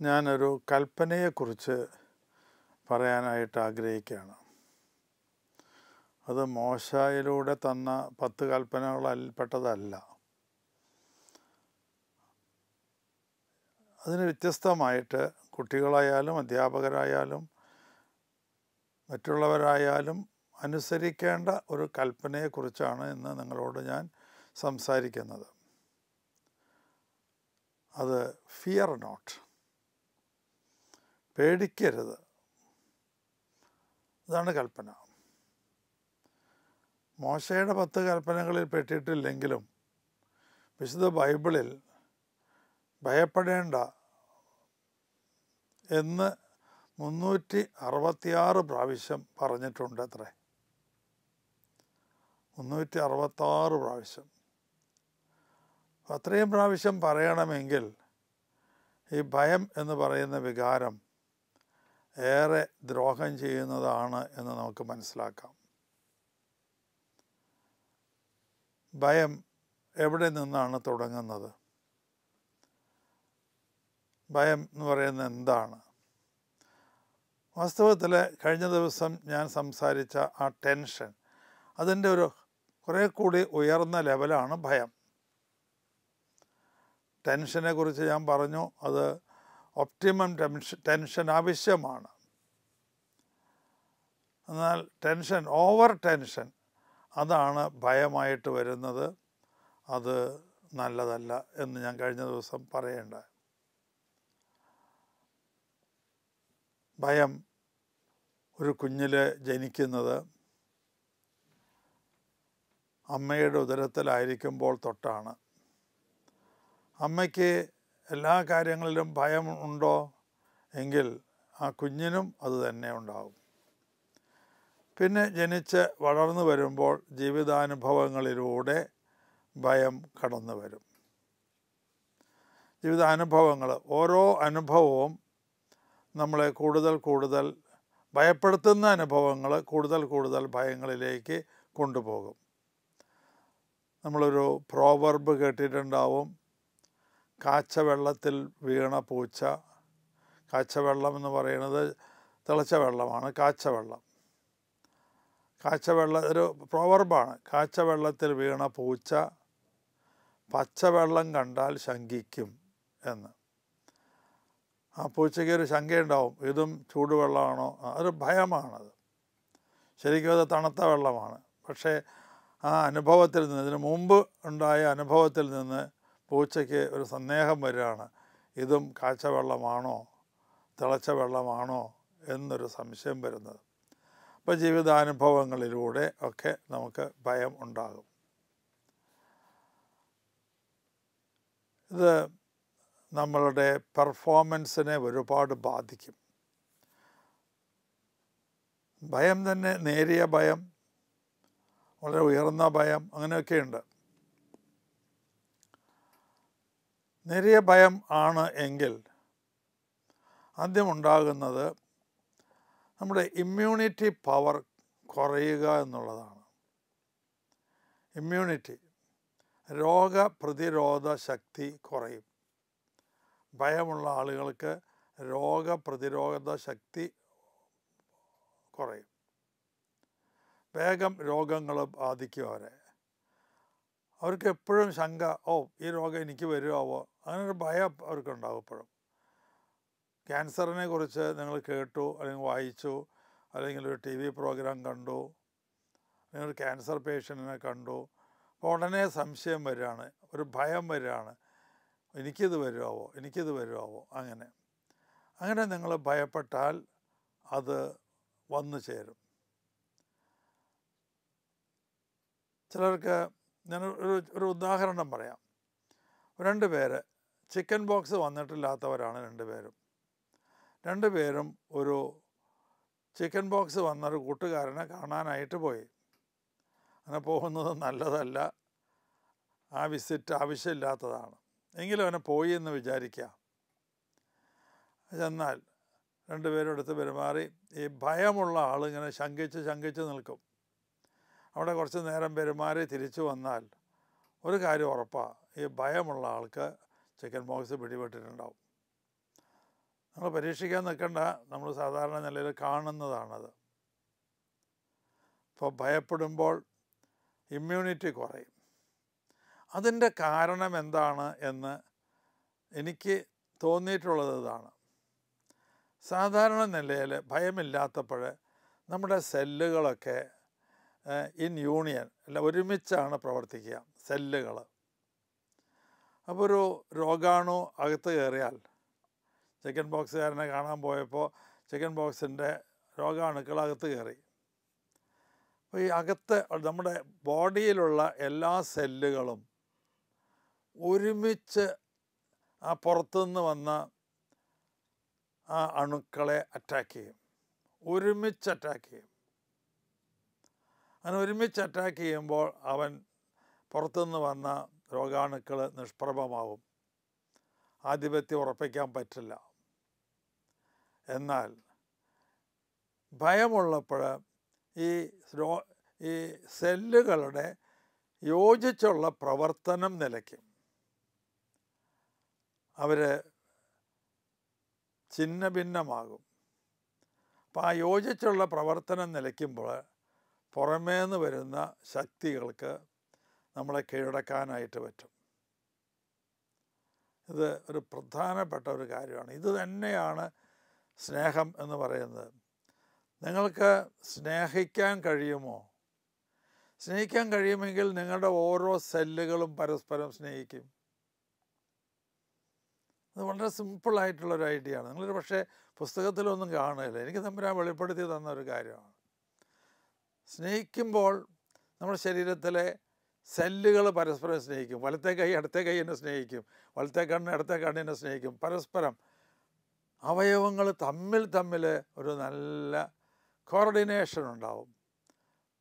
ഞാനൊരു കൽപ്പനയെക്കുറിച്ച് പറയാനായിട്ട് ആഗ്രഹിക്കുകയാണ്. അത് മോശയിലൂടെ തന്ന പത്ത് കൽപ്പനകളിൽപ്പെട്ടതല്ല അതിന് വ്യത്യസ്തമായിട്ട് കുട്ടികളായാലും അധ്യാപകരായാലും മറ്റുള്ളവരായാലും അനുസരിക്കേണ്ട ഒരു കൽപ്പനയെക്കുറിച്ചാണ് ഇന്ന് നിങ്ങളോട് ഞാൻ സംസാരിക്കുന്നത്. അത് ഫിയർ നോട്ട് പേടിക്കരുത്. ഇതാണ് കൽപ്പന. മോശയുടെ പത്ത് കൽപ്പനകളിൽ പെട്ടിട്ടില്ലെങ്കിലും വിശുദ്ധ ബൈബിളിൽ ഭയപ്പെടേണ്ട എന്ന് മുന്നൂറ്റി അറുപത്തിയാറ് പ്രാവശ്യം പറഞ്ഞിട്ടുണ്ട് അത്രേ മുന്നൂറ്റി അറുപത്താറ് പ്രാവശ്യം. അത്രയും പ്രാവശ്യം പറയണമെങ്കിൽ ഈ ഭയം എന്ന് പറയുന്ന വികാരം ഏറെ ദ്രോഹം ചെയ്യുന്നതാണ് എന്ന് നമുക്ക് മനസ്സിലാക്കാം. ഭയം എവിടെ നിന്നാണ് തുടങ്ങുന്നത്? ഭയം എന്ന് പറയുന്നത് എന്താണ്? വാസ്തവത്തിൽ കഴിഞ്ഞ ദിവസം ഞാൻ സംസാരിച്ച ആ ടെൻഷൻ അതിന്റെ ഒരു കുറേ കൂടി ഉയർന്ന ലെവലാണ് ഭയം. ടെൻഷനെ കുറിച്ച് ഞാൻ പറഞ്ഞു അത് ഒപ്റ്റിമം ടെൻഷൻ ടെൻഷൻ ആവശ്യമാണ്. എന്നാൽ ടെൻഷൻ ഓവർ ടെൻഷൻ അതാണ് ഭയമായിട്ട് വരുന്നത്. അത് നല്ലതല്ല എന്ന് ഞാൻ കഴിഞ്ഞ ദിവസം പറയേണ്ട ഭയം ഒരു കുഞ്ഞിൽ ജനിക്കുന്നത് അമ്മയുടെ ഉദരത്തിലായിരിക്കുമ്പോൾ തൊട്ടാണ്. അമ്മയ്ക്ക് എല്ലാ കാര്യങ്ങളിലും ഭയം ഉണ്ടോ? എങ്കിൽ ആ കുഞ്ഞിനും അത് തന്നെ ഉണ്ടാകും. പിന്നെ ജനിച്ച് വളർന്നു വരുമ്പോൾ ജീവിതാനുഭവങ്ങളിലൂടെ ഭയം കടന്നു വരും. ജീവിതാനുഭവങ്ങൾ ഓരോ അനുഭവവും നമ്മളെ കൂടുതൽ കൂടുതൽ ഭയപ്പെടുത്തുന്ന അനുഭവങ്ങൾ കൂടുതൽ കൂടുതൽ ഭയങ്ങളിലേക്ക് കൊണ്ടുപോകും. നമ്മളൊരു പ്രോവർബ് കേട്ടിട്ടുണ്ടാവും കാച്ചവെള്ളത്തിൽ വീണ പൂച്ച. കാച്ചവെള്ളം എന്ന് പറയുന്നത് തിളച്ച വെള്ളമാണ് കാച്ചവെള്ളം. കാച്ചവെള്ള ഒരു പ്രോവർബാണ് കാച്ചവെള്ളത്തിൽ വീണ പൂച്ച പച്ചവെള്ളം കണ്ടാൽ ശങ്കിക്കും എന്ന്. ആ പൂച്ചയ്ക്ക് ഒരു ശങ്കയുണ്ടാവും. ഇതും ചൂടുവെള്ളമാണോ? അതൊരു ഭയമാണത്. ശരിക്കും അത് തണുത്ത വെള്ളമാണ്. പക്ഷേ ആ അനുഭവത്തിൽ നിന്ന് ഇതിന് മുമ്പ് ഉണ്ടായ അനുഭവത്തിൽ നിന്ന് പൂച്ചയ്ക്ക് ഒരു സന്ദേഹം വരികയാണ്. ഇതും കാച്ചവെള്ളമാണോ തിളച്ച വെള്ളമാണോ എന്നൊരു സംശയം വരുന്നത്. അപ്പോൾ ജീവിതാനുഭവങ്ങളിലൂടെ ഒക്കെ നമുക്ക് ഭയം ഉണ്ടാകും. ഇത് നമ്മളുടെ പെർഫോമൻസിനെ ഒരുപാട് ബാധിക്കും. ഭയം തന്നെ നേരിയ ഭയം വളരെ ഉയർന്ന ഭയം അങ്ങനെയൊക്കെയുണ്ട്. നേരിയ ഭയം ആണ് എങ്കിൽ ആദ്യമുണ്ടാകുന്നത് നമ്മുടെ ഇമ്മ്യൂണിറ്റി പവർ കുറയുക എന്നുള്ളതാണ്. ഇമ്മ്യൂണിറ്റി രോഗപ്രതിരോധ ശക്തി കുറയും. ഭയമുള്ള ആളുകൾക്ക് രോഗപ്രതിരോധ ശക്തി കുറയും. വേഗം രോഗങ്ങൾ ബാധിക്കും അവരെ. അവർക്ക് എപ്പോഴും ശങ്ക ഓ ഈ രോഗം എനിക്ക് വരുമാവോ അങ്ങനെ ഒരു ഭയം അവർക്കുണ്ടാവും എപ്പോഴും ക്യാൻസറിനെ കുറിച്ച് നിങ്ങൾ കേട്ടു അല്ലെങ്കിൽ വായിച്ചു അല്ലെങ്കിൽ ഒരു ടി വി പ്രോഗ്രാം കണ്ടു അല്ലെങ്കിൽ ഒരു ക്യാൻസർ പേഷ്യന്റിനെ കണ്ടു അപ്പോൾ ഉടനെ സംശയം വരികയാണ് ഒരു ഭയം വരികയാണ്. എനിക്കിത് വരുമാവോ എനിക്കിത് വരുമാവോ അങ്ങനെ. അങ്ങനെ നിങ്ങൾ ഭയപ്പെട്ടാൽ അത് വന്നു ചേരും. ചിലർക്ക് ഞാൻ ഒരു ഒരു ഉദാഹരണം പറയാം. രണ്ട് പേര് ചിക്കൻ ബോക്സ് വന്നിട്ടില്ലാത്തവരാണ് രണ്ടുപേരും രണ്ടുപേരും ഒരു ചിക്കൻ ബോക്സ് വന്നൊരു കൂട്ടുകാരനെ കാണാനായിട്ട് പോയി. അങ്ങനെ പോകുന്നത് നല്ലതല്ല. ആ വിസിറ്റ് ആവശ്യമില്ലാത്തതാണ്. എങ്കിലും അവനെ പോയി എന്ന് വിചാരിക്കാം എന്നാൽ രണ്ടുപേരും അടുത്ത് പെരുമാറി ഈ ഭയമുള്ള ആളിങ്ങനെ ശങ്കിച്ച് ശങ്കിച്ച് നിൽക്കും. അവിടെ കുറച്ച് നേരം പെരുമാറി തിരിച്ചു വന്നാൽ ഒരു കാര്യം ഉറപ്പാണ് ഈ ഭയമുള്ള ആൾക്ക് ചിക്കൻ ബോക്സ് പിടിപെട്ടിട്ടുണ്ടാവും. നമ്മൾ പരീക്ഷിക്കാൻ നിൽക്കണ്ട നമ്മൾ സാധാരണ നിലയിൽ കാണുന്നതാണത്. അപ്പോൾ ഭയപ്പെടുമ്പോൾ ഇമ്മ്യൂണിറ്റി കുറയും. അതിന്റെ കാരണം എന്താണ് എന്ന് എനിക്ക് തോന്നിയിട്ടുള്ളത് ഇതാണ്. സാധാരണ നിലയിൽ ഭയമില്ലാത്തപ്പോൾ നമ്മുടെ സെല്ലുകളൊക്കെ ഇൻ യൂണിയൻ അല്ല ഒരുമിച്ചാണ് പ്രവർത്തിക്കുക സെല്ലുകൾ. അപ്പോൾ ഒരു രോഗാണു അകത്ത് കയറിയാൽ ചിക്കൻ ബോക്സുകാരനെ കാണാൻ പോയപ്പോൾ ചിക്കൻ ബോക്സിന്റെ രോഗാണുക്കൾ അകത്ത് കയറി അപ്പോൾ ഈ അകത്ത് നമ്മുടെ ബോഡിയിലുള്ള എല്ലാ സെല്ലുകളും ഒരുമിച്ച് ആ പുറത്തുനിന്ന് വന്ന ആ അണുക്കളെ അറ്റാക്ക് ചെയ്യും. ഒരുമിച്ച് അറ്റാക്ക് ചെയ്യും. അങ്ങനെ ഒരുമിച്ച് അറ്റാക്ക് ചെയ്യുമ്പോൾ അവൻ പുറത്തുനിന്ന് വന്ന രോഗാണുക്കൾ നിഷ്പ്രഭമാവും. ആധിപത്യം ഉറപ്പിക്കാൻ പറ്റില്ല. എന്നാൽ ഭയമുള്ളപ്പോൾ ഈ രോ ഈ സെല്ലുകളുടെ യോജിച്ചുള്ള പ്രവർത്തനം നിലയ്ക്കും. അവർ ഛിന്ന ഭിന്നമാകും അപ്പം ആ യോജിച്ചുള്ള പ്രവർത്തനം നിലയ്ക്കുമ്പോൾ പുറമേന്ന് വരുന്ന ശക്തികൾക്ക് നമ്മളെ കീഴടക്കാനായിട്ട് പറ്റും. ഇത് ഒരു പ്രധാനപ്പെട്ട ഒരു കാര്യമാണ്. ഇത് തന്നെയാണ് സ്നേഹം എന്ന് പറയുന്നത്. നിങ്ങൾക്ക് സ്നേഹിക്കാൻ കഴിയുമോ? സ്നേഹിക്കാൻ കഴിയുമെങ്കിൽ നിങ്ങളുടെ ഓരോ സെല്ലുകളും പരസ്പരം സ്നേഹിക്കും. അത് വളരെ സിമ്പിളായിട്ടുള്ളൊരു ഐഡിയ ആണ്. നിങ്ങളൊരു പക്ഷേ പുസ്തകത്തിലൊന്നും കാണുകയില്ല. എനിക്ക് തമ്പുരാൻ വെളിപ്പെടുത്തി തന്ന ഒരു കാര്യമാണ്. സ്നേഹിക്കുമ്പോൾ നമ്മുടെ ശരീരത്തിലെ സെല്ലുകൾ പരസ്പരം സ്നേഹിക്കും. വലത്തെ കൈ അടുത്ത എന്നെ സ്നേഹിക്കും. വലത്തെ കണ്ണ് അടുത്ത കണ്ണിനെ സ്നേഹിക്കും. പരസ്പരം അവയവങ്ങൾ തമ്മിൽ തമ്മിൽ ഒരു നല്ല കോർഡിനേഷൻ ഉണ്ടാവും.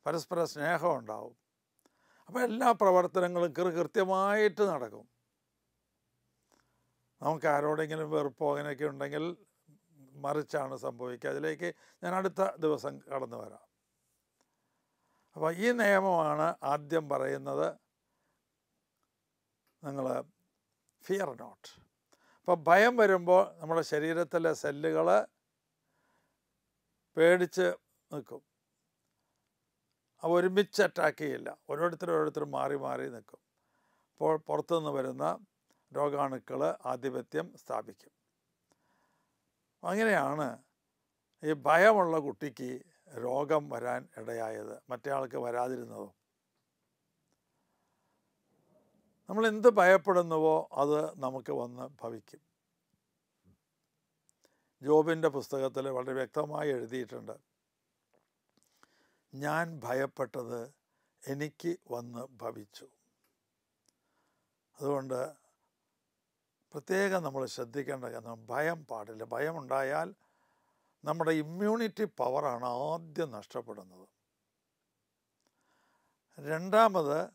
പരസ്പര സ്നേഹം ഉണ്ടാവും. അപ്പോൾ എല്ലാ പ്രവർത്തനങ്ങളും കൃ കൃത്യമായിട്ട് നടക്കും. നമുക്ക് ആരോടെങ്കിലും വെറുപ്പോ അങ്ങനെയൊക്കെ ഉണ്ടെങ്കിൽ മറിച്ചാണ് സംഭവിക്കുക. അതിലേക്ക് ഞാൻ അടുത്ത ദിവസം കടന്നു വരാം. അപ്പോൾ ഈ നിയമമാണ് ആദ്യം പറയുന്നത് നിങ്ങൾ ഫിയർ നോട്ട് അപ്പോൾ ഭയം വരുമ്പോൾ നമ്മുടെ ശരീരത്തിലെ സെല്ലുകൾ പേടിച്ച് നിൽക്കും. അവ ഒരുമിച്ച് അറ്റാക്ക് ചെയ്യില്ല. ഓരോരുത്തരും ഓരോരുത്തരും മാറി മാറി നിൽക്കും. അപ്പോൾ പുറത്തുനിന്ന് വരുന്ന രോഗാണുക്കൾ ആധിപത്യം സ്ഥാപിക്കും. അങ്ങനെയാണ് ഈ ഭയമുള്ള കുട്ടിക്ക് രോഗം വരാൻ ഇടയായത് മറ്റേ ആൾക്ക് വരാതിരുന്നതോ? നമ്മൾ എന്ത് ഭയപ്പെടുന്നുവോ അത് നമുക്ക് വന്ന് ഭവിക്കും. ജോബിന്റെ പുസ്തകത്തിൽ വളരെ വ്യക്തമായി എഴുതിയിട്ടുണ്ട്. ഞാൻ ഭയപ്പെട്ടത് എനിക്ക് വന്ന് ഭവിച്ചു. അതുകൊണ്ട് പ്രത്യേകം നമ്മൾ ശ്രദ്ധിക്കേണ്ട കാരണം ഭയം പാടില്ല. ഭയം ഉണ്ടായാൽ നമ്മുടെ ഇമ്മ്യൂണിറ്റി പവറാണ് ആദ്യം നഷ്ടപ്പെടുന്നത്. രണ്ടാമത്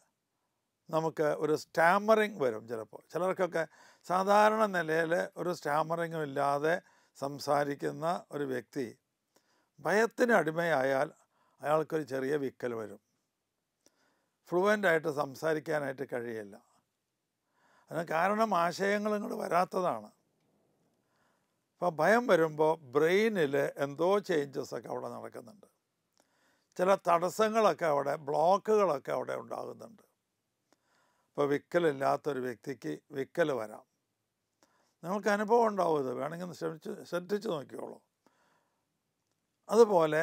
നമുക്ക് ഒരു സ്റ്റാമറിങ് വരും ചിലപ്പോൾ. ചിലർക്കൊക്കെ സാധാരണ നിലയിൽ ഒരു സ്റ്റാമറിങ്ങും ഇല്ലാതെ സംസാരിക്കുന്ന ഒരു വ്യക്തി ഭയത്തിന് അടിമയായാൽ അയാൾക്കൊരു ചെറിയ വിക്കൽ വരും. ഫ്ലുവന്റായിട്ട് സംസാരിക്കാനായിട്ട് കഴിയില്ല. അതിന് കാരണം ആശയങ്ങൾ ഇങ്ങോട്ട് വരാത്തതാണ്. അപ്പോൾ ഭയം വരുമ്പോൾ ബ്രെയിനിൽ എന്തോ ചേഞ്ചസ് ഒക്കെ അവിടെ നടക്കുന്നുണ്ട്. ചില തടസ്സങ്ങളൊക്കെ അവിടെ ബ്ലോക്കുകളൊക്കെ അവിടെ ഉണ്ടാകുന്നുണ്ട്. ഇപ്പോൾ വിക്കലില്ലാത്തൊരു വ്യക്തിക്ക് വിക്കൽ വരാം. നിങ്ങൾക്ക് അനുഭവം ഉണ്ടാവും ഇത് വേണമെങ്കിൽ ശ്രമിച്ച് ശ്രദ്ധിച്ച് നോക്കിയോളൂ അതുപോലെ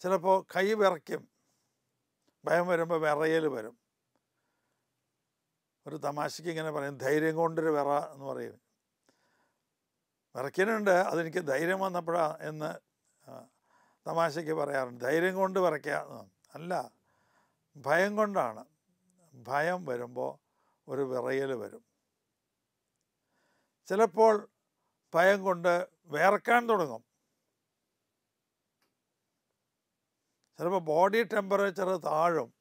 ചിലപ്പോൾ കൈ വിറയ്ക്കും. ഭയം വരുമ്പോൾ വിറയൽ വരും. ഒരു തമാശയ്ക്ക് ഇങ്ങനെ പറയും ധൈര്യം കൊണ്ടൊരു വിറ എന്ന് പറയും. വിറയ്ക്കുന്നുണ്ട് അതെനിക്ക് ധൈര്യം വന്നപ്പോഴാ എന്ന് തമാശയ്ക്ക് പറയാറുണ്ട്. ധൈര്യം കൊണ്ട് വിറയ്ക്കുക അല്ല. ഭയം കൊണ്ടാണ്. ഭയം വരുമ്പോൾ ഒരു വിറയൽ വരും. ചിലപ്പോൾ ഭയം കൊണ്ട് വേർക്കാൻ തുടങ്ങും. ചിലപ്പോൾ ബോഡി ടെമ്പറേച്ചർ താഴും.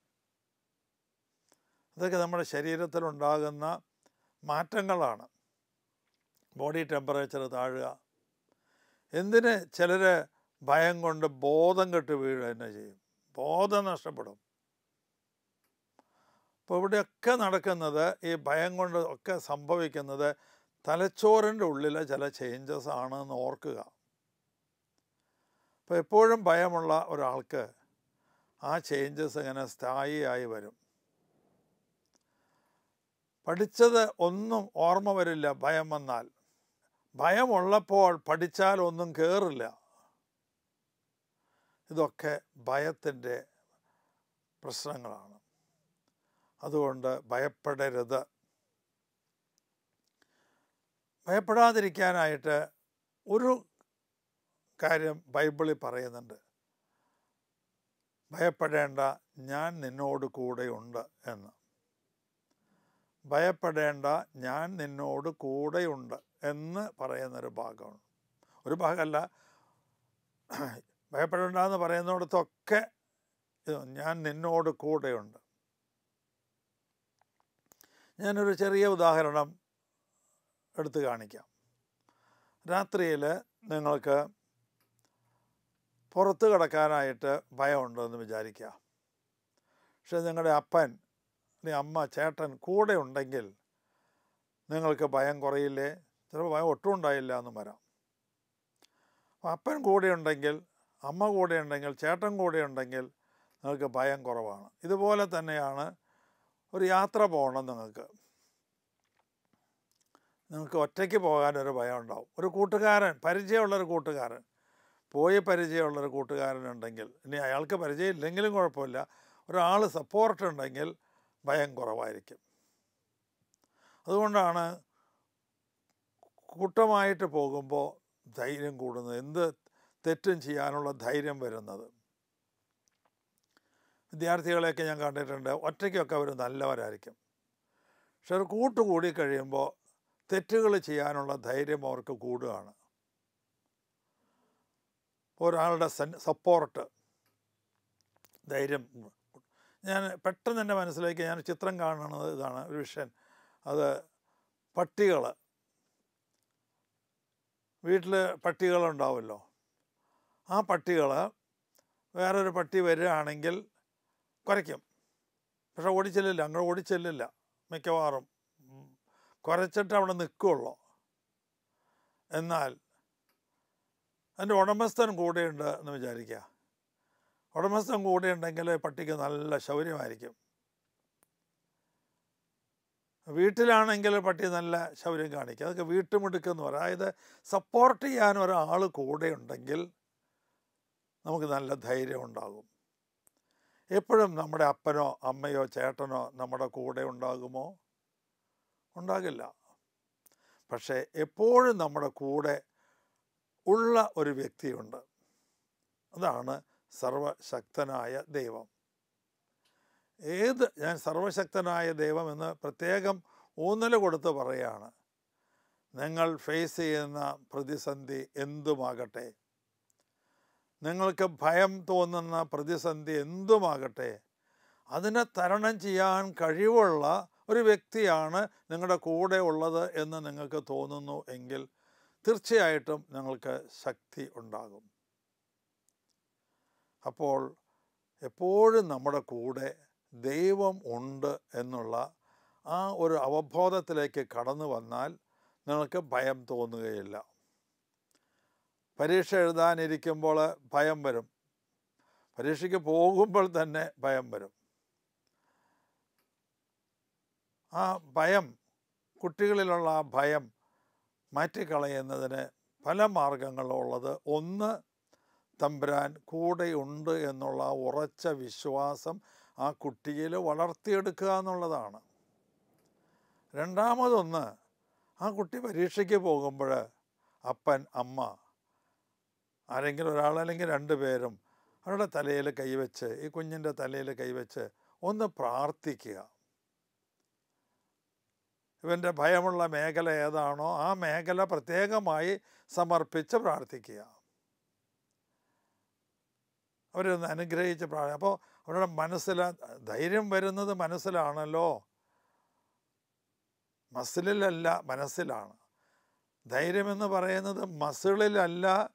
അതൊക്കെ നമ്മുടെ ശരീരത്തിലുണ്ടാകുന്ന മാറ്റങ്ങളാണ്. ബോഡി ടെമ്പറേച്ചർ താഴുക. എന്തിന് ചിലർ ഭയം കൊണ്ട് ബോധം കെട്ട് വീഴുക തന്നെ ചെയ്യും? ബോധം നഷ്ടപ്പെടും. അപ്പോൾ ഇവിടെയൊക്കെ നടക്കുന്നത് ഈ ഭയം കൊണ്ട് ഒക്കെ സംഭവിക്കുന്നത് തലച്ചോറിന്റെ ഉള്ളിലെ ചില ചേഞ്ചസ് എന്ന് ഓർക്കുക. അപ്പോൾ എപ്പോഴും ഭയമുള്ള ഒരാൾക്ക് ആ ചേഞ്ചസ് ഇങ്ങനെ സ്ഥായിയായി വരും. പഠിച്ചത് ഒന്നും ഓർമ്മ വരില്ല ഭയം വന്നാൽ. ഭയമുള്ളപ്പോൾ പഠിച്ചാൽ ഒന്നും കയറില്ല ഇതൊക്കെ ഭയത്തിന്റെ പ്രശ്നങ്ങളാണ്. അതുകൊണ്ട് ഭയപ്പെടരുത്. ഭയപ്പെടാതിരിക്കാനായിട്ട് ഒരു കാര്യം ബൈബിളിൽ പറയുന്നുണ്ട്. ഭയപ്പെടേണ്ട ഞാൻ നിന്നോട് കൂടെയുണ്ട് എന്ന്. ഭയപ്പെടേണ്ട ഞാൻ നിന്നോട് കൂടെയുണ്ട് എന്ന് പറയുന്നൊരു ഭാഗമാണ്. ഒരു ഭാഗമല്ല. ഭയപ്പെടേണ്ടെന്ന് പറയുന്നിടത്തൊക്കെ ഞാൻ നിന്നോട് കൂടെയുണ്ട്. ഞാനൊരു ചെറിയ ഉദാഹരണം എടുത്തു കാണിക്കാം. രാത്രിയിൽ നിങ്ങൾക്ക് പുറത്ത് കിടക്കാനായിട്ട് ഭയമുണ്ടെന്ന് വിചാരിക്കുക. പക്ഷെ നിങ്ങളുടെ അപ്പൻ അല്ലെങ്കിൽ അമ്മ ചേട്ടൻ കൂടെ ഉണ്ടെങ്കിൽ നിങ്ങൾക്ക് ഭയം കുറയില്ലേ? ചിലപ്പോൾ ഭയം ഒട്ടും ഉണ്ടായില്ല എന്നും വരാം. അപ്പം അപ്പൻ കൂടെ ഉണ്ടെങ്കിൽ അമ്മ കൂടെ ഉണ്ടെങ്കിൽ ചേട്ടൻ കൂടെ ഉണ്ടെങ്കിൽ നിങ്ങൾക്ക് ഭയം കുറവാണ്. ഇതുപോലെ തന്നെയാണ് ഒരു യാത്ര പോകണം നിങ്ങൾക്ക്. നിങ്ങൾക്ക് ഒറ്റയ്ക്ക് പോകാനൊരു ഭയം ഉണ്ടാവും. ഒരു കൂട്ടുകാരൻ പരിചയമുള്ളൊരു കൂട്ടുകാരൻ പോയി പരിചയമുള്ളൊരു കൂട്ടുകാരനുണ്ടെങ്കിൽ ഇനി അയാൾക്ക് പരിചയം ഇല്ലെങ്കിലും കുഴപ്പമില്ല ഒരാൾ സപ്പോർട്ട് ഉണ്ടെങ്കിൽ ഭയം കുറവായിരിക്കും. അതുകൊണ്ടാണ് കൂട്ടമായിട്ട് പോകുമ്പോൾ ധൈര്യം കൂടുന്നത് എന്ത് തെറ്റും ചെയ്യാനുള്ള ധൈര്യം വരുന്നത്. വിദ്യാർത്ഥികളെയൊക്കെ ഞാൻ കണ്ടിട്ടുണ്ട് ഒറ്റയ്ക്കൊക്കെ അവർ നല്ലവരായിരിക്കും. പക്ഷെ അവർ കൂട്ടുകൂടി കഴിയുമ്പോൾ തെറ്റുകൾ ചെയ്യാനുള്ള ധൈര്യം അവർക്ക് കൂടുകയാണ്. ഒരാളുടെ സപ്പോർട്ട് ധൈര്യം ഞാൻ പെട്ടെന്ന് എന്റെ മനസ്സിലേക്ക് ഞാൻ ചിത്രം കാണുന്നത് ഇതാണ് ഒരു വിഷൻ അത് പട്ടികൾ വീട്ടിൽ പട്ടികളുണ്ടാവുമല്ലോ ആ പട്ടികൾ വേറൊരു പട്ടി വരികയാണെങ്കിൽ കുറയ്ക്കും. പക്ഷെ ഓടിച്ചെല്ലില്ല. അങ്ങോട്ട് ഓടിച്ചെല്ലില്ല. മിക്കവാറും. കുറച്ചിട്ട് അവിടെ നിൽക്കുകയുള്ളൂ എന്നാൽ അതിന്റെ ഉടമസ്ഥൻ കൂടെയുണ്ട് എന്ന് വിചാരിക്കുക. ഉടമസ്ഥൻ കൂടെയുണ്ടെങ്കിൽ പട്ടിക്ക് നല്ല ശൗര്യമായിരിക്കും. വീട്ടിലാണെങ്കിൽ പട്ടി നല്ല ശൗര്യം കാണിക്കുക അതൊക്കെ വീട്ടുമിടുക്കെന്ന് പറയും. അതായത് സപ്പോർട്ട് ചെയ്യാൻ ഒരാൾ കൂടെ ഉണ്ടെങ്കിൽ നമുക്ക് നല്ല ധൈര്യം ഉണ്ടാകും. എപ്പോഴും നമ്മുടെ അപ്പനോ അമ്മയോ ചേട്ടനോ നമ്മുടെ കൂടെ ഉണ്ടാകുമോ? ഉണ്ടാകില്ല. പക്ഷേ എപ്പോഴും നമ്മുടെ കൂടെ ഉള്ള ഒരു വ്യക്തിയുണ്ട്. അതാണ് സർവശക്തനായ ദൈവം. ഏത് ഞാൻ സർവശക്തനായ ദൈവമെന്ന് പ്രത്യേകം ഊന്നൽ കൊടുത്ത് പറയുകയാണ് നിങ്ങൾ ഫേസ് ചെയ്യുന്ന പ്രതിസന്ധി എന്തുമാകട്ടെ? നിങ്ങൾക്ക് ഭയം തോന്നുന്ന പ്രതിസന്ധി എന്തുമാകട്ടെ? അതിനെ തരണം ചെയ്യാൻ കഴിവുള്ള ഒരു വ്യക്തിയാണ് നിങ്ങളുടെ കൂടെ ഉള്ളത് എന്ന് നിങ്ങൾക്ക് തോന്നുന്നു എങ്കിൽ തീർച്ചയായിട്ടും നിങ്ങൾക്ക് ശക്തി ഉണ്ടാകും. അപ്പോൾ എപ്പോഴും നമ്മുടെ കൂടെ ദൈവം ഉണ്ട് എന്നുള്ള ആ ഒരു അവബോധത്തിലേക്ക് കടന്നു വന്നാൽ നിങ്ങൾക്ക് ഭയം തോന്നുകയില്ല. പരീക്ഷ എഴുതാനിരിക്കുമ്പോൾ ഭയം വരും. പരീക്ഷയ്ക്ക് പോകുമ്പോൾ തന്നെ ഭയം വരും. ആ ഭയം കുട്ടികളിലുള്ള ആ ഭയം മാറ്റിക്കളയുന്നതിന് പല മാർഗങ്ങളുള്ളത്. ഒന്ന് തമ്പുരാൻ കൂടെയുണ്ട് എന്നുള്ള ഉറച്ച വിശ്വാസം ആ കുട്ടിയിൽ വളർത്തിയെടുക്കുക എന്നുള്ളതാണ്. രണ്ടാമതൊന്ന് ആ കുട്ടി പരീക്ഷയ്ക്ക് പോകുമ്പോൾ അപ്പൻ അമ്മ ആരെങ്കിലും ഒരാൾ അല്ലെങ്കിൽ രണ്ട് പേരും അവരുടെ തലയിൽ കൈവച്ച് ഈ കുഞ്ഞിന്റെ തലയിൽ കൈവച്ച് ഒന്ന് പ്രാർത്ഥിക്കുക. ഇവന്റെ ഭയമുള്ള മേഖല ഏതാണോ ആ മേഖല പ്രത്യേകമായി സമർപ്പിച്ച് പ്രാർത്ഥിക്കുക. അവരൊന്ന് അനുഗ്രഹിച്ച് പ്രാർത്ഥന അപ്പോൾ അവരുടെ മനസ്സിൽ ധൈര്യം വരുന്നത് മനസ്സിലാണല്ലോ. മസിലിലല്ല മനസ്സിലാണ്. ധൈര്യമെന്ന് പറയുന്നത് മസിളിലല്ല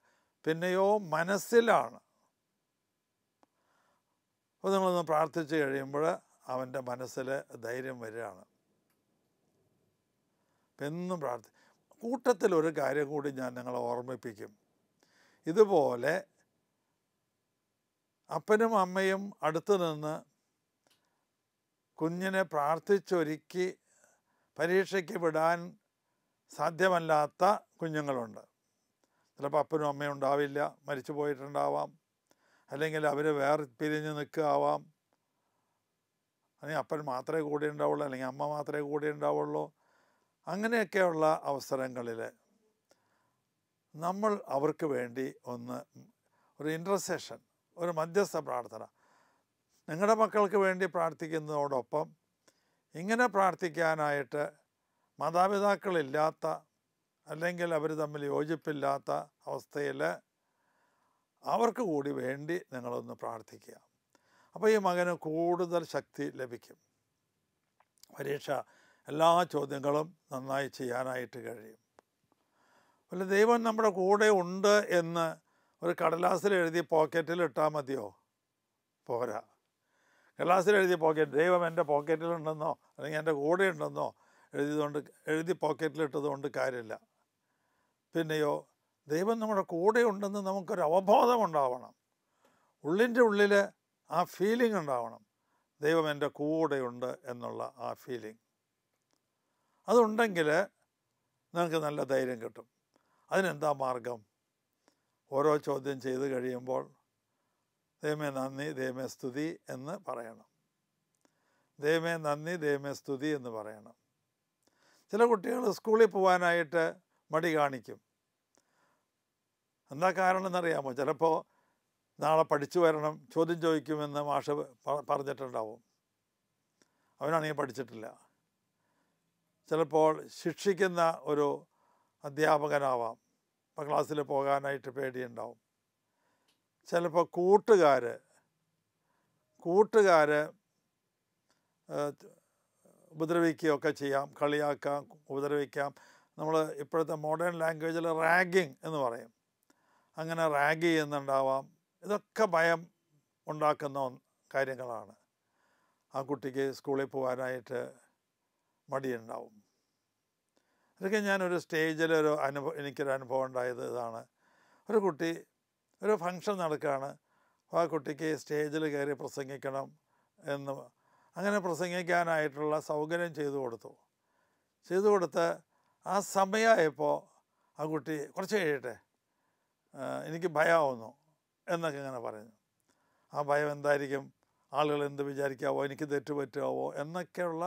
പിന്നെയോ മനസ്സിലാണ്. അപ്പോൾ നിങ്ങളൊന്ന് പ്രാർത്ഥിച്ചു കഴിയുമ്പോൾ അവന്റെ മനസ്സിൽ ധൈര്യം വരികയാണ്. എന്നും പ്രാർത്ഥി കൂട്ടത്തിൽ ഒരു കാര്യം കൂടി ഞാൻ നിങ്ങളെ ഓർമ്മിപ്പിക്കും. ഇതുപോലെ അപ്പനും അമ്മയും അടുത്തു നിന്ന് കുഞ്ഞിനെ പ്രാർത്ഥിച്ചൊരുക്കി പരീക്ഷയ്ക്ക് വിടാൻ സാധ്യമല്ലാത്ത കുഞ്ഞുങ്ങളുണ്ട്. ചിലപ്പോൾ അപ്പനും അമ്മയും ഉണ്ടാവില്ല മരിച്ചു പോയിട്ടുണ്ടാവാം അല്ലെങ്കിൽ അവർ വേറെ പിരിഞ്ഞ് നിൽക്കാവാം അല്ലെങ്കിൽ അപ്പൻ മാത്രമേ കൂടെ ഉണ്ടാവുള്ളൂ അല്ലെങ്കിൽ അമ്മ മാത്രമേ കൂടെ ഉണ്ടാവുള്ളൂ. അങ്ങനെയൊക്കെയുള്ള അവസരങ്ങളിൽ നമ്മൾ അവർക്ക് വേണ്ടി ഒന്ന് ഒരു ഇന്റർസെഷൻ ഒരു മധ്യസ്ഥ പ്രാർത്ഥന. നിങ്ങളുടെ മക്കൾക്ക് വേണ്ടി പ്രാർത്ഥിക്കുന്നതോടൊപ്പം ഇങ്ങനെ പ്രാർത്ഥിക്കാനായിട്ട് മാതാപിതാക്കളില്ലാത്ത അല്ലെങ്കിൽ അവർ തമ്മിൽ യോജിപ്പില്ലാത്ത അവസ്ഥയിൽ അവർക്ക് കൂടി വേണ്ടി നിങ്ങളൊന്ന് പ്രാർത്ഥിക്കുക. അപ്പോൾ ഈ മകന് കൂടുതൽ ശക്തി ലഭിക്കും. പരീക്ഷ എല്ലാ ചോദ്യങ്ങളും നന്നായി ചെയ്യാനായിട്ട് കഴിയും. അല്ല ദൈവം നമ്മുടെ കൂടെ ഉണ്ട് എന്ന് ഒരു കടലാസിൽ എഴുതി പോക്കറ്റിൽ ഇട്ടാൽ മതിയോ? പോരാ. കടലാസിൽ എഴുതി പോക്കറ്റ് ദൈവം എന്റെ പോക്കറ്റിലുണ്ടെന്നോ അല്ലെങ്കിൽ എന്റെ കൂടെ ഉണ്ടെന്നോ? എഴുതിയതുകൊണ്ട് എഴുതി പോക്കറ്റിൽ ഇട്ടതുകൊണ്ട് കാര്യമില്ല. പിന്നെയോ ദൈവം നമ്മുടെ കൂടെ ഉണ്ടെന്ന് നമുക്കൊരു അവബോധം ഉണ്ടാവണം. ഉള്ളിന്റെ ഉള്ളിൽ ആ ഫീലിംഗ് ഉണ്ടാവണം. ദൈവം എന്റെ കൂടെയുണ്ട് എന്നുള്ള ആ ഫീലിംഗ് അതുണ്ടെങ്കിൽ നിങ്ങൾക്ക് നല്ല ധൈര്യം കിട്ടും. അതിനെന്താ മാർഗം? ഓരോ ചോദ്യം ചെയ്ത് കഴിയുമ്പോൾ ദൈവമേ നന്ദി ദൈവമേ സ്തുതി എന്ന് പറയണം. ദൈവമേ നന്ദി ദൈവമേ സ്തുതി എന്ന് പറയണം. ചില കുട്ടികൾ സ്കൂളിൽ പോകാനായിട്ട് മടി കാണിക്കും. എന്താ കാരണം എന്നറിയാമോ ചിലപ്പോൾ നാളെ പഠിച്ചു വരണം ചോദ്യം ചോദിക്കുമെന്ന് മാഷ് പറഞ്ഞിട്ടുണ്ടാവും. അവനാണെങ്കിൽ പഠിച്ചിട്ടില്ല. ചിലപ്പോൾ ശിക്ഷിക്കുന്ന ഒരു അധ്യാപകനാവാം. ഇപ്പോൾ ക്ലാസ്സിൽ പോകാനായിട്ട് പേടിയുണ്ടാവും. ചിലപ്പോൾ കൂട്ടുകാർ കൂട്ടുകാർ ഉപദ്രവിക്കുകയൊക്കെ ചെയ്യാം കളിയാക്കാം ഉപദ്രവിക്കാം. നമ്മൾ ഇപ്പോഴത്തെ മോഡേൺ ലാംഗ്വേജിൽ റാഗിങ് എന്ന് പറയും. അങ്ങനെ റാഗ് ചെയ്യുന്നുണ്ടാവാം. ഇതൊക്കെ ഭയം ഉണ്ടാക്കുന്ന കാര്യങ്ങളാണ്. ആ കുട്ടിക്ക് സ്കൂളിൽ പോകാനായിട്ട് മടിയുണ്ടാവും. ഇതൊക്കെ ഞാനൊരു സ്റ്റേജിലൊരു അനുഭവം എനിക്കൊരു അനുഭവം ഉണ്ടായത് ഇതാണ്. ഒരു കുട്ടി ഒരു ഫങ്ഷൻ നടക്കുകയാണ്. ആ കുട്ടിക്ക് സ്റ്റേജിൽ കയറി പ്രസംഗിക്കണം എന്ന് അങ്ങനെ പ്രസംഗിക്കാനായിട്ടുള്ള സൗകര്യം ചെയ്തു കൊടുത്തു. ചെയ്തു കൊടുത്ത് ആ സമയമായപ്പോൾ ആ കുട്ടി കുറച്ച് കഴിയട്ടെ എനിക്ക് ഭയമാവുന്നു എന്നൊക്കെ ഇങ്ങനെ പറഞ്ഞു. ആ ഭയം എന്തായിരിക്കും? ആളുകൾ എന്ത് വിചാരിക്കാവോ? എനിക്ക് തെറ്റുപറ്റാവോ എന്നൊക്കെയുള്ള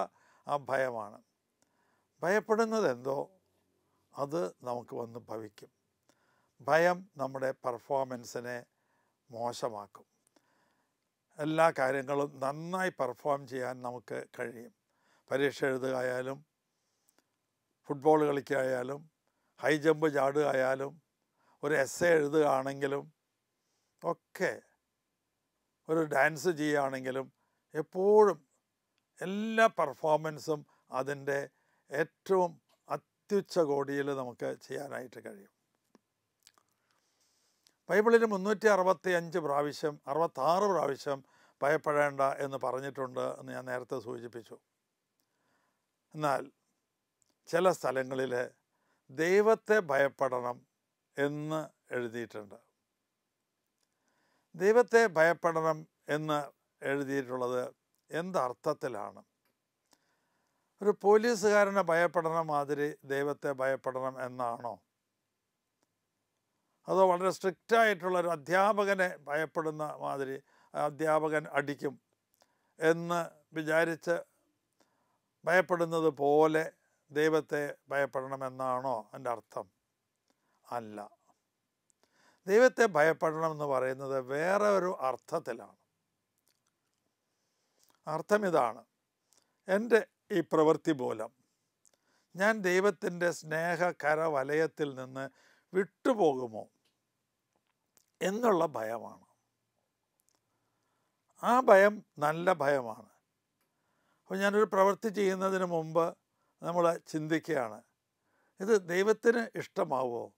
ആ ഭയമാണ്. ഭയപ്പെടുന്നത് എന്തോ അത് നമുക്ക് വന്ന് ഭവിക്കും. ഭയം നമ്മുടെ പെർഫോമൻസിനെ മോശമാക്കും. എല്ലാ കാര്യങ്ങളും നന്നായി പെർഫോം ചെയ്യാൻ നമുക്ക് കഴിയും. പരീക്ഷ എഴുതുകയായാലും ഫുട്ബോൾ കളിക്കുകയായാലും ഹൈ ജമ്പ് ചാടുകയായാലും ഒരു എസ് എ എഴുതുകയാണെങ്കിലും ഒക്കെ ഒരു ഡാൻസ് ചെയ്യുകയാണെങ്കിലും എപ്പോഴും എല്ലാ പെർഫോമൻസും അതിന്റെ ഏറ്റവും അത്യുച്ച കോടിയിൽ നമുക്ക് ചെയ്യാനായിട്ട് കഴിയും. ബൈബിളിൽ മുന്നൂറ്റി അറുപത്തി അഞ്ച് പ്രാവശ്യം അറുപത്താറ് പ്രാവശ്യം ഭയപ്പെടേണ്ട എന്ന് പറഞ്ഞിട്ടുണ്ട് എന്ന് ഞാൻ നേരത്തെ സൂചിപ്പിച്ചു. എന്നാൽ ചില സ്ഥലങ്ങളിൽ ദൈവത്തെ ഭയപ്പെടണം എന്ന് എഴുതിയിട്ടുണ്ട്. ദൈവത്തെ ഭയപ്പെടണം എന്ന് എഴുതിയിട്ടുള്ളത് എന്തർത്ഥത്തിലാണ്? ഒരു പോലീസുകാരനെ ഭയപ്പെടണം മാതിരി ദൈവത്തെ ഭയപ്പെടണം എന്നാണോ? അതോ വളരെ സ്ട്രിക്റ്റായിട്ടുള്ള ഒരു അധ്യാപകനെ ഭയപ്പെടുന്ന മാതിരി അധ്യാപകൻ അടിക്കും എന്ന് വിചാരിച്ച് ഭയപ്പെടുന്നത് പോലെ ദൈവത്തെ ഭയപ്പെടണമെന്നാണോ എന്റെ അർത്ഥം? അല്ല. ദൈവത്തെ ഭയപ്പെടണം എന്ന് പറയുന്നത് വേറെ ഒരു അർത്ഥത്തിലാണ്. അർത്ഥം ഇതാണ്. എന്റെ ഈ പ്രവൃത്തി മൂലം. ഞാൻ ദൈവത്തിന്റെ സ്നേഹ കരവലയത്തിൽ നിന്ന് വിട്ടുപോകുമോ എന്നുള്ള ഭയമാണ്. ആ ഭയം നല്ല ഭയമാണ്. അപ്പോൾ ഞാനൊരു പ്രവൃത്തി ചെയ്യുന്നതിന് മുമ്പ് നമ്മൾ ചിന്തിക്കുകയാണ് ഇത് ദൈവത്തിന് ഇഷ്ടമാവുമോ?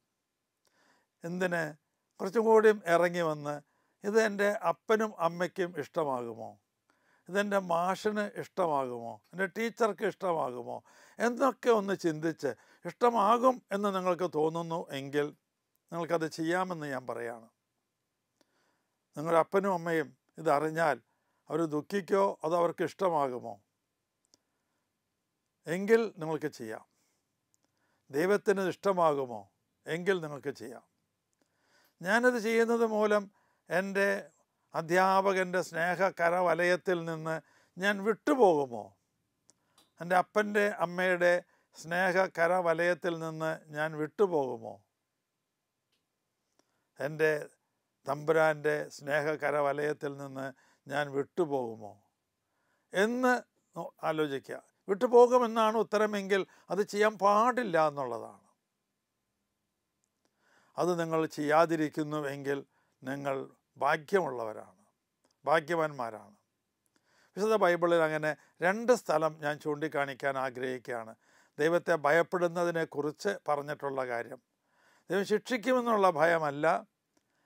എന്തിന്? കുറച്ചും കൂടിയും ഇറങ്ങി വന്ന് ഇത് എന്റെ അപ്പനും അമ്മയ്ക്കും ഇഷ്ടമാകുമോ? ഇതെന്റെ മാഷിന് ഇഷ്ടമാകുമോ? എന്റെ ടീച്ചർക്ക് ഇഷ്ടമാകുമോ? എന്നൊക്കെ ഒന്ന് ചിന്തിച്ച് ഇഷ്ടമാകും എന്ന് നിങ്ങൾക്ക് തോന്നുന്നു എങ്കിൽ നിങ്ങൾക്കത് ചെയ്യാമെന്ന് ഞാൻ പറയാണ്. നിങ്ങളുടെ അപ്പനും അമ്മയും ഇതറിഞ്ഞാൽ അവർ ദുഃഖിക്കോ അതോ അവർക്ക് ഇഷ്ടമാകുമോ? എങ്കിൽ നിങ്ങൾക്ക് ചെയ്യാം. ദൈവത്തിന് ഇഷ്ടമാകുമോ? എങ്കിൽ നിങ്ങൾക്ക് ചെയ്യാം. ഞാനത് ചെയ്യുന്നത് മൂലം എന്റെ അധ്യാപകന്റെ സ്നേഹ കരവലയത്തിൽ നിന്ന് ഞാൻ വിട്ടുപോകുമോ? എന്റെ അപ്പന്റെ അമ്മയുടെ സ്നേഹ കരവലയത്തിൽ നിന്ന് ഞാൻ വിട്ടുപോകുമോ? എന്റെ തമ്പുരാന്റെ സ്നേഹ കരവലയത്തിൽ നിന്ന് ഞാൻ വിട്ടുപോകുമോ? എന്ന് ആലോചിക്കുക. വിട്ടുപോകുമെന്നാണ് ഉത്തരമെങ്കിൽ അത് ചെയ്യാൻ പാടില്ല എന്നുള്ളതാണ്. അത് നിങ്ങൾ ചെയ്യാതിരിക്കുന്നുവെങ്കിൽ നിങ്ങൾ ഭാഗ്യമുള്ളവരാണ്. ഭാഗ്യവാന്മാരാണ്. വിശുദ്ധ ബൈബിളിൽ അങ്ങനെ രണ്ട് സ്ഥലം ഞാൻ ചൂണ്ടിക്കാണിക്കാൻ ആഗ്രഹിക്കുകയാണ്. ദൈവത്തെ ഭയപ്പെടുന്നതിനെക്കുറിച്ച് പറഞ്ഞിട്ടുള്ള കാര്യം. ദൈവം ശിക്ഷിക്കുമെന്നുള്ള ഭയമല്ല.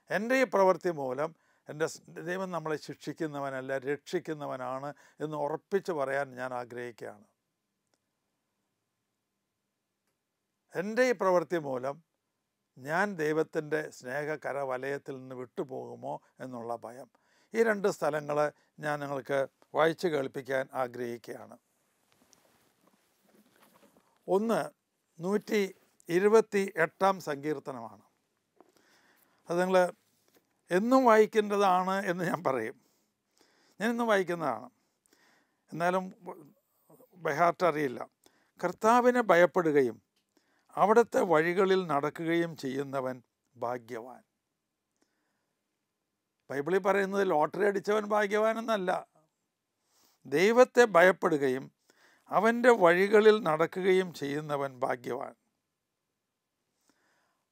എന്റെ ഈ പ്രവൃത്തി മൂലം എന്റെ ദൈവം നമ്മളെ ശിക്ഷിക്കുന്നവനല്ല രക്ഷിക്കുന്നവനാണ് എന്ന് ഉറപ്പിച്ച് പറയാൻ ഞാൻ ആഗ്രഹിക്കുകയാണ്. എന്റെ ഈ പ്രവൃത്തി മൂലം ഞാൻ ദൈവത്തിന്റെ സ്നേഹകര വലയത്തിൽ നിന്ന് വിട്ടുപോകുമോ എന്നുള്ള ഭയം ഈ രണ്ട് സ്ഥലങ്ങൾ ഞാൻ നിങ്ങൾക്ക് വായിച്ചു കേൾപ്പിക്കാൻ ആഗ്രഹിക്കുകയാണ് ഒന്ന് നൂറ്റി ഇരുപത്തി എട്ടാം സങ്കീർത്തനമാണ് അത് നിങ്ങൾ എന്നും വായിക്കേണ്ടതാണ് എന്ന് ഞാൻ പറയും ഞാൻ വായിക്കുന്നതാണ് എന്നാലും ബഹാർട്ട് അറിയില്ല കർത്താവിനെ ഭയപ്പെടുകയും അവിടുത്തെ വഴികളിൽ നടക്കുകയും ചെയ്യുന്നവൻ ഭാഗ്യവാൻ. ബൈബിളിൽ പറയുന്നത് ലോട്ടറി അടിച്ചവൻ ഭാഗ്യവാൻ എന്നല്ല ദൈവത്തെ ഭയപ്പെടുകയും അവന്റെ വഴികളിൽ നടക്കുകയും ചെയ്യുന്നവൻ ഭാഗ്യവാൻ.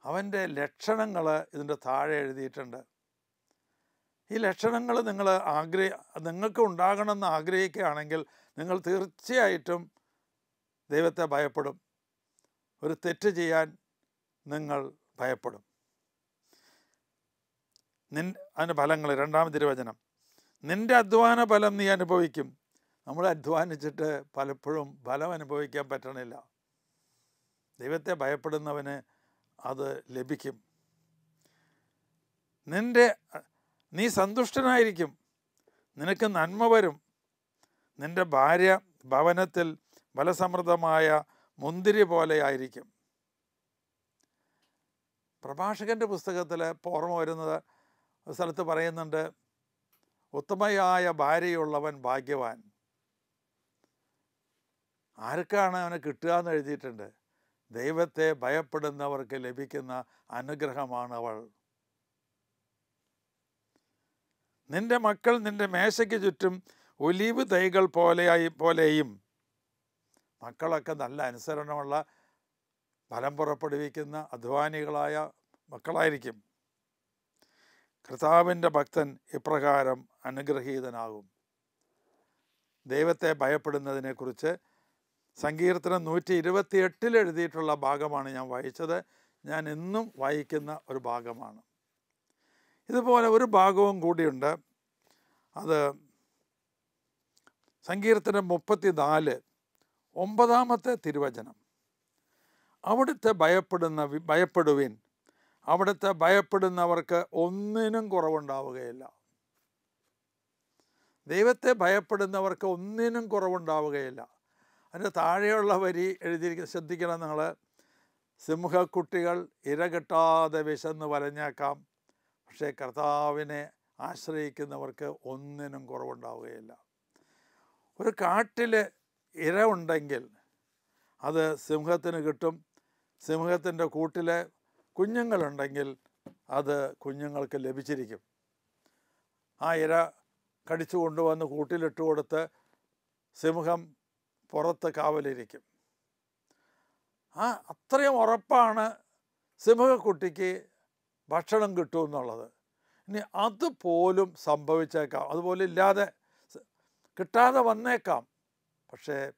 അവന്റെ ലക്ഷണങ്ങൾ ഇതിന്റെ താഴെ എഴുതിയിട്ടുണ്ട്. ഈ ലക്ഷണങ്ങൾ നിങ്ങൾ ആഗ്രഹ നിങ്ങൾക്ക് ഉണ്ടാകണമെന്ന് ആഗ്രഹിക്കുകയാണെങ്കിൽ നിങ്ങൾ തീർച്ചയായിട്ടും ദൈവത്തെ ഭയപ്പെടും. ഒരു തെറ്റ് ചെയ്യാൻ നിങ്ങൾ ഭയപ്പെടും. നിൻ അതിന്റെ ഫലങ്ങൾ രണ്ടാം തിരുവചനം. നിന്റെ അധ്വാന ഫലം നീ അനുഭവിക്കും. നമ്മൾ അധ്വാനിച്ചിട്ട് പലപ്പോഴും ഫലം അനുഭവിക്കാൻ പറ്റണില്ല. ദൈവത്തെ ഭയപ്പെടുന്നവന് അത് ലഭിക്കും. നിന്റെ നീ സന്തുഷ്ടനായിരിക്കും. നിനക്ക് നന്മ വരും. നിന്റെ ഭാര്യ ഭവനത്തിൽ ബലസമൃദ്ധമായ മുന്തിരി പോലെയായിരിക്കും. പ്രഭാഷകന്റെ പുസ്തകത്തിൽ ഓർമ്മ വരുന്നത് സ്ഥലത്ത് പറയുന്നുണ്ട് ഉത്തമയായ ഭാര്യയുള്ളവൻ ഭാഗ്യവാൻ. ആർക്കാണ് അവനെ കിട്ടുക എന്ന് എഴുതിയിട്ടുണ്ട്? ദൈവത്തെ ഭയപ്പെടുന്നവർക്ക് ലഭിക്കുന്ന അനുഗ്രഹമാണ് അവൾ. നിന്റെ മക്കൾ നിന്റെ മേശയ്ക്ക് ചുറ്റും ഒലീവ് തൈകൾ പോലെയായി പോലെയും മക്കളൊക്കെ നല്ല അനുസരണമുള്ള ഫലം പുറപ്പെടുവിക്കുന്ന അധ്വാനികളായ മക്കളായിരിക്കും. കർത്താവിന്റെ ഭക്തൻ ഇപ്രകാരം അനുഗ്രഹീതനാകും. ദൈവത്തെ ഭയപ്പെടുന്നതിനെക്കുറിച്ച് സങ്കീർത്തനം നൂറ്റി ഇരുപത്തി എട്ടിൽ എഴുതിയിട്ടുള്ള ഭാഗമാണ് ഞാൻ വായിച്ചത്. ഞാൻ എന്നും വായിക്കുന്ന ഒരു ഭാഗമാണ്. ഇതുപോലെ ഒരു ഭാഗവും കൂടിയുണ്ട്. അത് സങ്കീർത്തനം മുപ്പത്തി നാല് ഒമ്പതാമത്തെ തിരുവചനം. അവിടുത്തെ ഭയപ്പെടുന്ന ഭയപ്പെടുവിൻ. അവിടുത്തെ ഭയപ്പെടുന്നവർക്ക് ഒന്നിനും കുറവുണ്ടാവുകയില്ല. ദൈവത്തെ ഭയപ്പെടുന്നവർക്ക് ഒന്നിനും കുറവുണ്ടാവുകയില്ല. അതിന്റെ താഴെയുള്ള വരി എഴുതിയിരിക്കുന്ന ശ്രദ്ധിക്കണം നിങ്ങൾ. സിംഹക്കുട്ടികൾ ഇരകെട്ടാതെ വിശന്ന് വലഞ്ഞേക്കാം. പക്ഷേ കർത്താവിനെ ആശ്രയിക്കുന്നവർക്ക് ഒന്നിനും കുറവുണ്ടാവുകയില്ല. ഒരു കാട്ടിൽ ഇര ഉണ്ടെങ്കിൽ അത് സിംഹത്തിന് കിട്ടും. സിംഹത്തിന്റെ കൂട്ടിൽ കുഞ്ഞുങ്ങളുണ്ടെങ്കിൽ അത് കുഞ്ഞുങ്ങൾക്ക് ലഭിച്ചിരിക്കും. ആ ഇര കടിച്ചു കൊണ്ടുവന്ന് കൂട്ടിലിട്ട് കൊടുത്ത് സിംഹം പുറത്ത് കാവലിരിക്കും. ആ അത്രയും ഉറപ്പാണ് സിംഹക്കുട്ടിക്ക് ഭക്ഷണം കിട്ടുമെന്നുള്ളത് ഇനി അതുപോലും സംഭവിച്ചേക്കാം. അതുപോലെ ഇല്ലാതെ കിട്ടാതെ വന്നേക്കാം. പക്ഷേ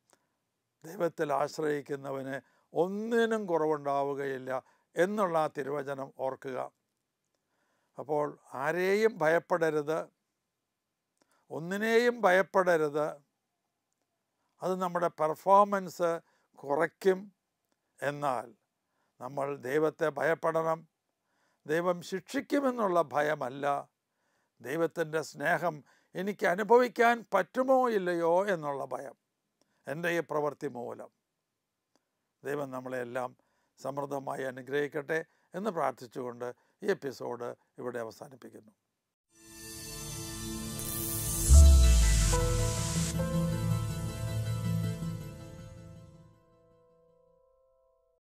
ദൈവത്തിൽ ആശ്രയിക്കുന്നവന് ഒന്നിനും കുറവുണ്ടാവുകയില്ല എന്നുള്ള ആ തിരുവചനം ഓർക്കുക. അപ്പോൾ ആരെയും ഭയപ്പെടരുത്. ഒന്നിനെയും ഭയപ്പെടരുത്. അത് നമ്മുടെ പെർഫോമൻസ് കുറയ്ക്കും. എന്നാൽ നമ്മൾ ദൈവത്തെ ഭയപ്പെടണം. ദൈവം ശിക്ഷിക്കുമെന്നുള്ള ഭയമല്ല. ദൈവത്തിന്റെ സ്നേഹം എനിക്ക് അനുഭവിക്കാൻ പറ്റുമോ ഇല്ലയോ എന്നുള്ള ഭയം. എന്റെ ഈ പ്രവൃത്തി മൂലം. ദൈവം നമ്മളെല്ലാം സമൃദ്ധമായി അനുഗ്രഹിക്കട്ടെ എന്ന് പ്രാർത്ഥിച്ചുകൊണ്ട് ഈ എപ്പിസോഡ് ഇവിടെ അവസാനിപ്പിക്കുന്നു.